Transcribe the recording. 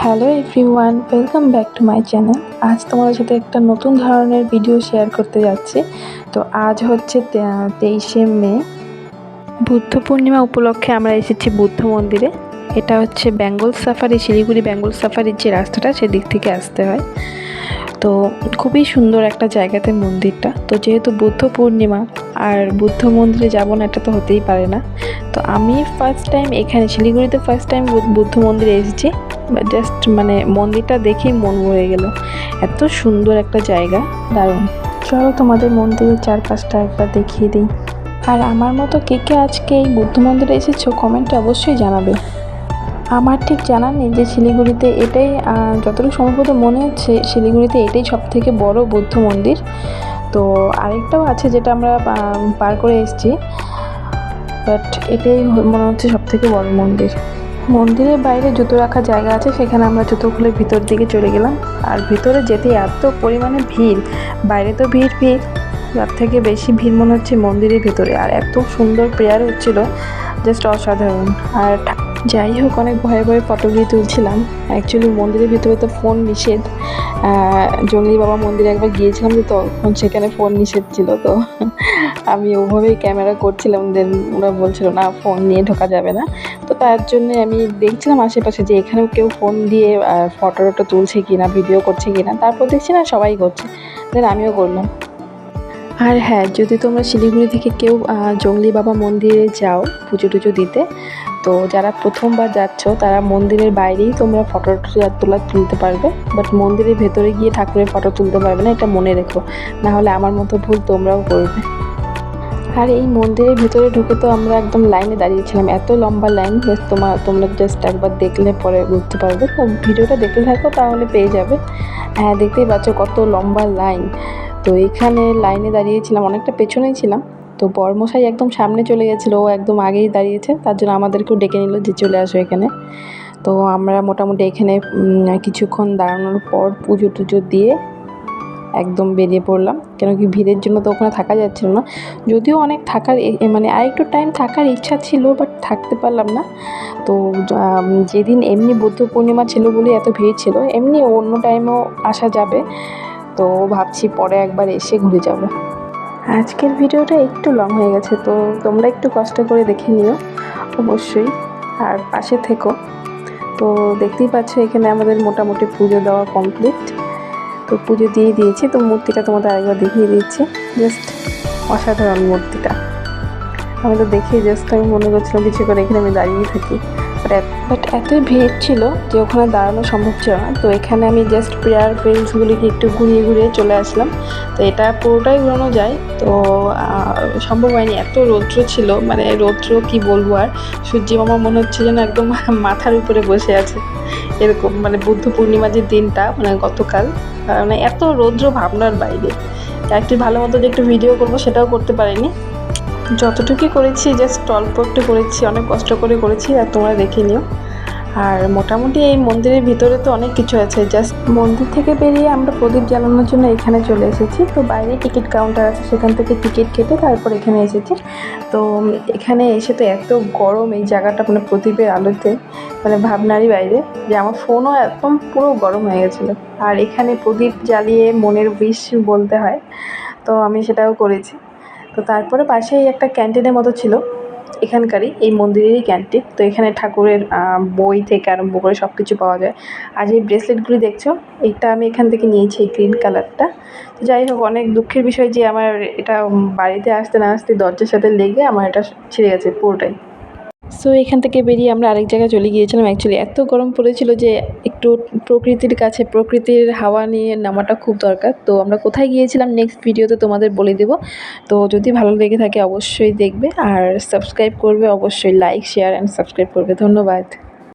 Hello everyone, welcome back to my channel. আজ তোমাদের সাথে একটা নতুন ধরনের ভিডিও শেয়ার করতে যাচ্ছি। তো আজ হচ্ছে তেইশে মে। বুদ্ধ পূর্ণিমা উপলক্ষে আমরা এসেছি বুদ্ধ মন্দিরে। এটা হচ্ছে বেঙ্গল সাফারি, শিলিগুড়ি বেঙ্গল সাফারির যে রাস্তাটা সেদিক থেকে আসতে হয়। তো খুবই সুন্দর একটা জায়গাতে মন্দিরটা। তো যেহেতু বুদ্ধ পূর্ণিমা, আর বুদ্ধ মন্দিরে যাব না, এটা তো হতেই পারে না। তো আমি ফার্স্ট টাইম এখানে, শিলিগুড়িতে ফার্স্ট টাইম বুদ্ধ মন্দিরে এসেছি। জাস্ট মানে মন্দিরটা দেখেই মন ভরে গেল। এত সুন্দর একটা জায়গা, দারুণ। চলো তোমাদের মন্দিরের চারপাশটা একবার দেখিয়ে দিই। আর আমার মতো কে কে আজকে এই বুদ্ধ মন্দিরে এসেছ কমেন্টে অবশ্যই জানাবে। আমার ঠিক জানা নেই যে শিলিগুড়িতে এটাই যতটুকু সম্ভবত মনে হচ্ছে, শিলিগুড়িতে এটাই সব থেকে বড় বৌদ্ধ মন্দির। তো আরেকটাও আছে যেটা আমরা পার করে এসেছি। বাট এটাই মনে হচ্ছে সব থেকে বড় মন্দির। মন্দিরের বাইরে জুতো রাখার জায়গা আছে, সেখানে আমরা জুতো খুলে ভিতর দিকে চলে গেলাম। আর ভিতরে যেতে এত পরিমাণে ভিড়, বাইরে তো ভিড় ভিড়, তার থেকে বেশি ভিড় মনে হচ্ছে মন্দিরের ভিতরে। আর এত সুন্দর প্রেয়ার হচ্ছিল জাস্ট অসাধারণ। আর যাই হোক অনেক ভয়ে ভয়ে ফটোগুলি তুলছিলাম। অ্যাকচুয়ালি মন্দিরের ভিতরে তো ফোন নিষেধ। জঙ্গলি বাবা মন্দিরে একবার গিয়েছিলাম তো তখন সেখানে ফোন নিষেধ ছিল তো। আমি ওভাবেই ক্যামেরা করছিলাম দেন ওরা বলছিল, না, ফোন নিয়ে ঢোকা যাবে না। তো তার জন্য আমি দেখছিলাম আশেপাশে যে এখানেও কেউ ফোন দিয়ে ফটো টটো তুলছে কিনা ভিডিও করছে কিনা, তারপর দেখছি না, সবাই করছে। দেন আমিও করলাম। আর হ্যাঁ যদি তোমরা শিলিগুড়ি থেকে কেউ জঙ্গলি বাবা মন্দিরে যাও পুজো টুজো দিতে, তো যারা প্রথমবার যাচ্ছ, তারা মন্দিরের বাইরেই তোমরা ফটো তোলা তুলতে পারবে বাট মন্দিরের ভেতরে গিয়ে ঠাকুরের ফটো তুলতে পারবে না, এটা মনে রেখো। না হলে আমার মতো ভুল তোমরাও করবে। আর এই মন্দিরের ভিতরে ঢুকে তো আমরা একদম লাইনে দাঁড়িয়েছিলাম। এত লম্বা লাইন তোমার তোমরা জাস্ট একবার দেখলে পরে বুঝতে পারবে। তো ভিডিওটা দেখতে থাকো, তাহলে পেয়ে যাবে। হ্যাঁ দেখতেই পাচ্ছ কত লম্বা লাইন। তো এখানে লাইনে দাঁড়িয়েছিলাম, অনেকটা পেছনেই ছিলাম। তো বরমশাই একদম সামনে চলে গেছিল, ও একদম আগেই দাঁড়িয়েছে। তার জন্য আমাদেরকেও ডেকে নিল যে চলে আসো এখানে। তো আমরা মোটামুটি এখানে কিছুক্ষণ দাঁড়ানোর পর পুজো টুজো দিয়ে একদম বেরিয়ে পড়লাম। কেন কি ভিড়ের জন্য তো ওখানে থাকা যাচ্ছিল না। যদিও অনেক থাকার মানে আরেকটু টাইম থাকার ইচ্ছা ছিল বাট থাকতে পারলাম না। তো যেদিন এমনি বুদ্ধ পূর্ণিমা ছিল বলে এত ভিড় ছিল, এমনি অন্য টাইমেও আসা যাবে। তো ভাবছি পরে একবার এসে ঘুরে যাব। আজকের ভিডিওটা একটু লং হয়ে গেছে, তো তোমরা একটু কষ্ট করে দেখে নিও, অবশ্যই। আর পাশে থেকো। তো দেখতেই পাচ্ছ, এখানে আমাদের মোটামুটি পুজো দেওয়া কমপ্লিট তো পুজো দিয়ে দিয়েছি, তো মূর্তিটা তোমাদের আরেকবার দেখিয়ে দিচ্ছি। জাস্ট অসাধারণ মূর্তিটা। আমি তো দেখে জাস্ট আমি মনে করছিলাম কিছু করে এখানে আমি দাঁড়িয়ে থাকি। বাট এতই ভিড় ছিল যে ওখানে দাঁড়ানো সম্ভব ছিল না। তো এখানে আমি জাস্ট প্রেয়ার ফিল্ডসগুলিকে একটু ঘুরিয়ে ঘুরিয়ে চলে আসলাম। তো এটা পুরোটাই ঘুরানো যায়। তো সম্ভব হয়নি। এত রৌদ্র ছিল। মানে রৌদ্র কি বলব আর? সূর্য মামা মনে হচ্ছে যেন একদম মাথার উপরে বসে আছে। এরকম মানে বুদ্ধ পূর্ণিমা যে দিনটা মানে গতকাল। মানে এত রৌদ্র ভাবনার বাইরে। একটি ভালো মতো যে একটু ভিডিও করব সেটাও করতে পারিনি। যতটুকুই করেছি জাস্ট অল্প একটু করেছি, অনেক কষ্ট করে করেছি, আর তোমরা দেখে নিও। আর মোটামুটি এই মন্দিরের ভিতরে তো অনেক কিছু আছে। জাস্ট মন্দির থেকে বেরিয়ে আমরা প্রদীপ জ্বালানোর জন্য এখানে চলে এসেছি। তো বাইরে টিকিট কাউন্টার আছে, সেখান থেকে টিকিট কেটে তারপর এখানে এসেছি। তো এখানে এসে তো এত গরম এই জায়গাটা মানে প্রদীপের আলোতে মানে ভাবনারই বাইরে যে আমার ফোনও একদম পুরো গরম হয়ে গেছিল। আর এখানে প্রদীপ জ্বালিয়ে মনের বিষ বলতে হয়। তো আমি সেটাও করেছি। তো তারপরে পাশেই একটা ক্যান্টিনের মতো ছিল। এখানকারই, এই মন্দিরেরই ক্যান্টিন তো এখানে ঠাকুরের বই থেকে আরম্ভ করে সব কিছু পাওয়া যায়। আর এই ব্রেসলেটগুলি দেখছ, এটা আমি এখান থেকে নিয়েছি, এই গ্রিন কালারটা তো যাই হোক, অনেক দুঃখের বিষয় যে আমার এটা বাড়িতে আসতে না আসতে দরজার সাথে লেগে আমার এটা ছিঁড়ে গেছে পুরোটাই। সো এখান থেকে বেরিয়ে আমরা আরেক জায়গায় চলে গিয়েছিলাম। অ্যাকচুয়ালি এত গরম পড়েছিল যে একটু প্রকৃতির কাছে, প্রকৃতির হাওয়া নিয়ে নামাটা খুব দরকার। তো আমরা কোথায় গিয়েছিলাম নেক্সট ভিডিওতে তোমাদের বলে দেব। তো যদি ভালো লেগে থাকে, অবশ্যই দেখবে। আর সাবস্ক্রাইব করবে, অবশ্যই লাইক শেয়ার অ্যান্ড সাবস্ক্রাইব করবে। ধন্যবাদ।